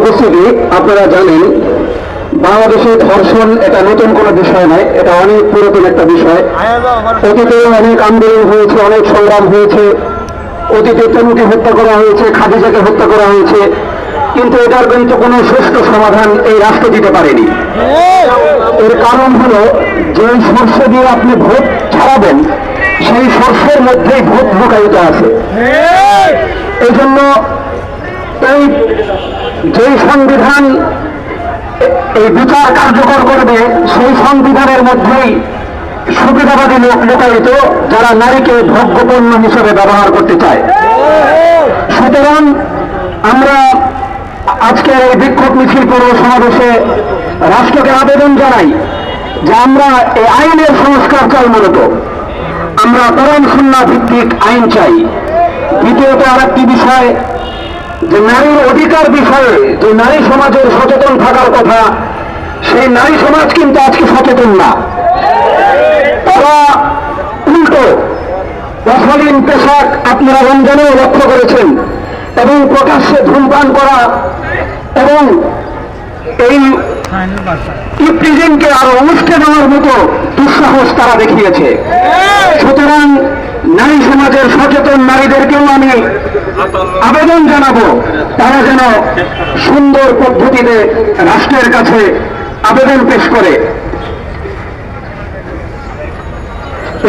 উপস্থিতি আপনারা জানেন বাংলাদেশে ধর্ষণ এটা নতুন কোনো বিষয় নয় এটা অনেক পুরাতন একটা বিষয়। অতীতে অনেক আন্দোলন হয়েছে অনেক সংগ্রাম হয়েছে। অতীতে তনুকে হত্যা করা হয়েছে খাদিজাকে হত্যা করা হয়েছে। কিন্তু এটার কিন্তু কোনো সুষ্ঠু সমাধান এই রাষ্ট্র দিতে পারেনি। এর কারণ হলো যে সর্ষে দিয়ে আপনি ভোট ছাড়াবেন সেই সর্ষের মধ্যেই ভোট লুকায়িত আছে। এই জন্য যেই সংবিধান এই বিচার কার্যকর করবে, সেই সংবিধানের মধ্যেই সুবিধাবাদী লোক লুকায়িত যারা নারীকে ভোগ্যপণ্য হিসেবে ব্যবহার করতে চায়। সুতরাং আমরা আজকের এই বিক্ষোভ মিছিল পূর্ব সমাবেশে রাষ্ট্রকে আবেদন জানাই যে আমরা এই আইনের সংস্কার চাই মূলত। আমরা পরম সুন্না ভিত্তিক আইন চাই। দ্বিতীয়ত আরেকটি বিষয় যে নারীর অধিকার বিষয়ে যে নারী সমাজের সচেতন থাকার কথা, সেই নারী সমাজ কিন্তু আজকে সচেতন না। তারা উল্টো অশালীন পেশাক আপনারা রমজানেও লক্ষ্য করেছেন এবং প্রকাশ্যে ধূমপান করা এবং এই ইপ্রিজেন্টকে আরও উষ্ঠে দেওয়ার মতো দুঃসাহস তারা দেখিয়েছে। সুতরাং নারী সমাজের সচেতন নারীদেরকেও আমি আবেদন জানাব। তারা যেন সুন্দর পদ্ধতিতে রাষ্ট্রের কাছে আবেদন পেশ করে।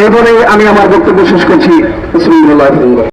এরপরে আমি আমার বক্তব্য শেষ করছি।